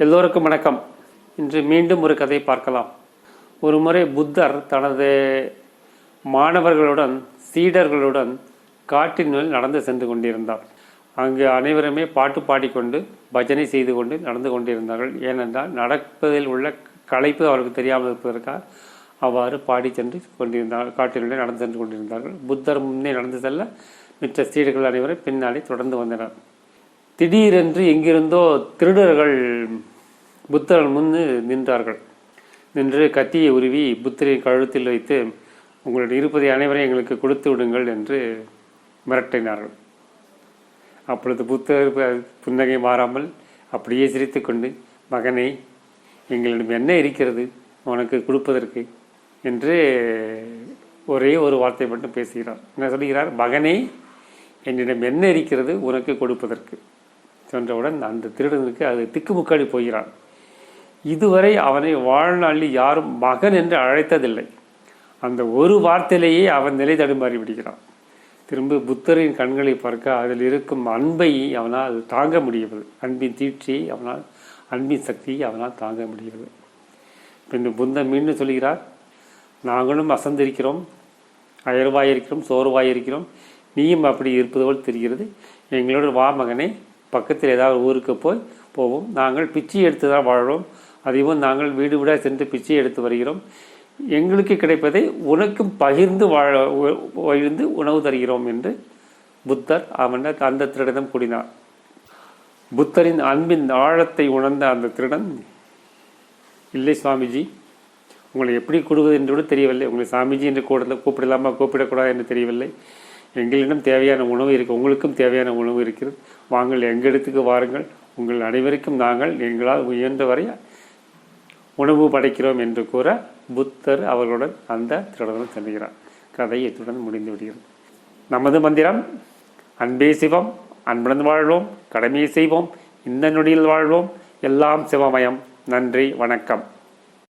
எல்லோருக்கும் வணக்கம். இன்று மீண்டும் ஒரு கதை பார்க்கலாம். ஒரு முறை புத்தர் தனது மாணவர்களுடன் சீடர்களுடன் காட்டினுள் நடந்து சென்று கொண்டிருந்தார். அங்கு அனைவருமே பாட்டு பாடிக்கொண்டு பஜனை செய்து கொண்டு நடந்து கொண்டிருந்தார்கள். ஏனென்றால் நடப்பதில் உள்ள களைப்பு அவருக்கு தெரியாமல் இருப்பதற்காக அவ்வாறு பாடி சென்று கொண்டிருந்தார்கள் காட்டினுள்ளே நடந்து சென்று கொண்டிருந்தார்கள். புத்தர் முன்னே நடந்து செல்ல மிச்ச சீடர்கள் அனைவரும் பின்னாடி தொடர்ந்து வந்தனர். திடீரென்று எங்கிருந்தோ திருடர்கள் புத்தர் முன்னு நின்றார்கள். நின்று கத்தியை உருவி புத்தரின் கழுத்தில் வைத்து உங்களுடைய இருப்பதை அனைவரையும் எங்களுக்கு கொடுத்து விடுங்கள் என்று மிரட்டினார்கள். அப்பொழுது புத்தர் புன்னகை மாறாமல் அப்படியே சிரித்துக்கொண்டு மகனே எங்களிடம் என்ன இருக்கிறது? உனக்கு கொடுப்பதற்கு என்று ஒரே ஒரு வார்த்தை மட்டும் பேசுகிறார். என்ன சொல்கிறார் மகனே என்னிடம் என்ன இருக்கிறது? உனக்கு கொடுப்பதற்கு. சென்றவுடன் அந்த திருடனுக்கு அது திக்குமுக்காடி போகிறான். இதுவரை அவனை வாழ்நாளில் யாரும் மகன் என்று அழைத்ததில்லை. அந்த ஒரு வார்த்தையிலேயே அவன் நிலை தடுமாறி விடுகிறான். திரும்ப புத்தரின் கண்களை பார்க்க அதில் இருக்கும் அன்பை அவனால் தாங்க முடியவில்லை. அன்பின் தீட்சியை அவனால் அன்பின் சக்தியை அவனால் தாங்க முடியவில்லை. பின் புந்தன் மீண்டும் சொல்கிறார் நாங்களும் அசந்திருக்கிறோம் அயர்வாயிருக்கிறோம் சோர்வாயிருக்கிறோம். நீயும் அப்படி இருப்பது போல் தெரிகிறது. எங்களோட வா மகனே பக்கத்தில் ஏதாவது ஊருக்கு போய் போவோம். நாங்கள் பிச்சை எடுத்து தான் வாழ்கிறோம் அதையும் நாங்கள் வீடு வீடாக சென்று பிச்சை எடுத்து வருகிறோம். எங்களுக்கு கிடைப்பதை உனக்கும் பகிர்ந்து வாழ உ- பகிர்ந்து உணவு தருகிறோம் என்று புத்தர் அவன் அந்த திருடனும் கூறினார். புத்தரின் அன்பின் ஆழத்தை உணர்ந்த அந்த திருடன் இல்லை சுவாமிஜி உங்களை எப்படி கூடுவது என்று கூட தெரியவில்லை. உங்களை சாமிஜி என்று கூட கூப்பிடலாமா கூப்பிடக்கூடாது என்று தெரியவில்லை. எங்களிடம் தேவையான உணவு இருக்கு உங்களுக்கும் தேவையான உணவு இருக்கிறது. வாங்கள் எங்களிடத்துக்கு வாருங்கள். உங்கள் அனைவருக்கும் நாங்கள் எங்களால் உயர்ந்தவரை உணவு படைக்கிறோம் என்று கூற புத்தர் அவர்களுடன் அந்த திருடனும் செல்கிறார். கதை இத்துடன் முடிந்து விடுகிறது. நமது மந்திரம் அன்பே சிவம் அன்புடன் வாழ்வோம் கடமையை செய்வோம் இந்த நொடியில் வாழ்வோம். எல்லாம் சிவமயம். நன்றி வணக்கம்.